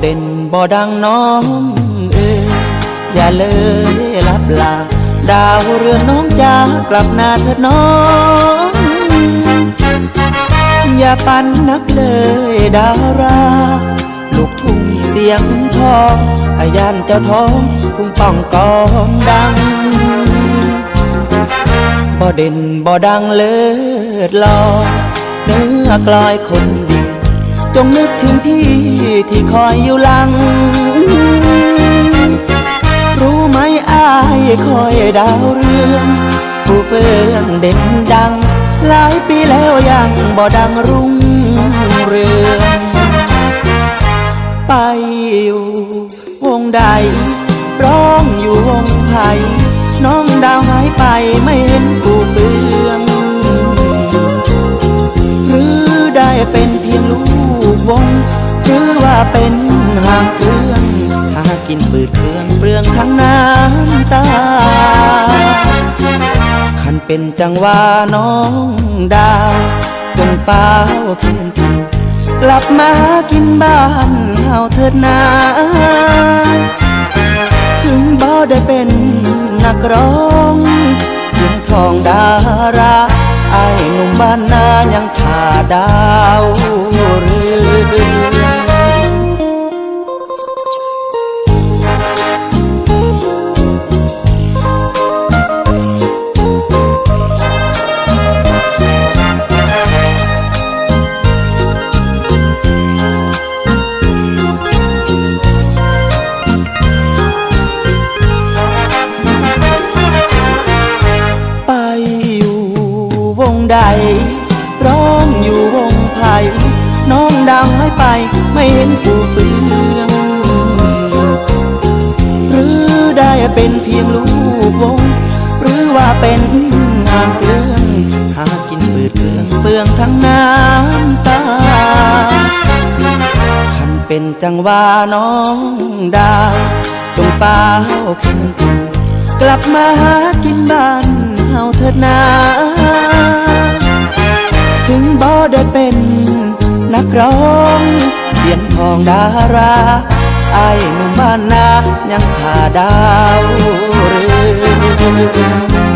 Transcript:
เด่นบ่ดังน้องเอ้ยอย่าเลยลับลา ดาวเรืองน้องจากลับนาเถิดน้อง อย่าปันนักเลยดารา ลูกทุ่งเสียงทองอายันเจ้าท้องพุ่งป่องกองดัง บ่เด่นบ่ดังเลิศลอยเนื้อกลอยคน จงนึกถึงพี่ที่คอยอยู่หลัง รู้ไหมอายคอยดาวเรือง ผู้เฟื่องเด่นดัง หลายปีแล้วยังบ่ดังรุ่งเรือง ไปอยู่วงใด ร้องอยู่วงไผ่น้องดาวหายไปไม่เห็นกูเฟื่อง วง หรือว่าเป็นหางเครื่องหากินปืดเครื่องเปลืองทั้งน้ำตา คันเป็นจังว่าน้องดาวจนฟ้าวเขียนถูกกลับมากินบ้านเฮาเถิดนาถึงบ่ได้เป็นนักร้องเสียงทองดาราไอ้หนุ่มบ้านนายังถ่าดาว ใด ร้องอยู่วงไผ่น้องดาวให้ไปไม่เห็นผู้เปลืองหรือได้เป็นเพียงลูกวง หรือว่าเป็นหางเรื่องหากินปืดเครื่องเปลืองทั้งน้ำตาคันเป็นจังว่าน้องดาวจงเป้าขึ้นกลับมาหากินบ้าน เฮาเถิดนา ถึงบ่ได้เป็นนักร้อง เสียงทองดาราไอ้หนุ่มบ้านนายังขาดาวเรือง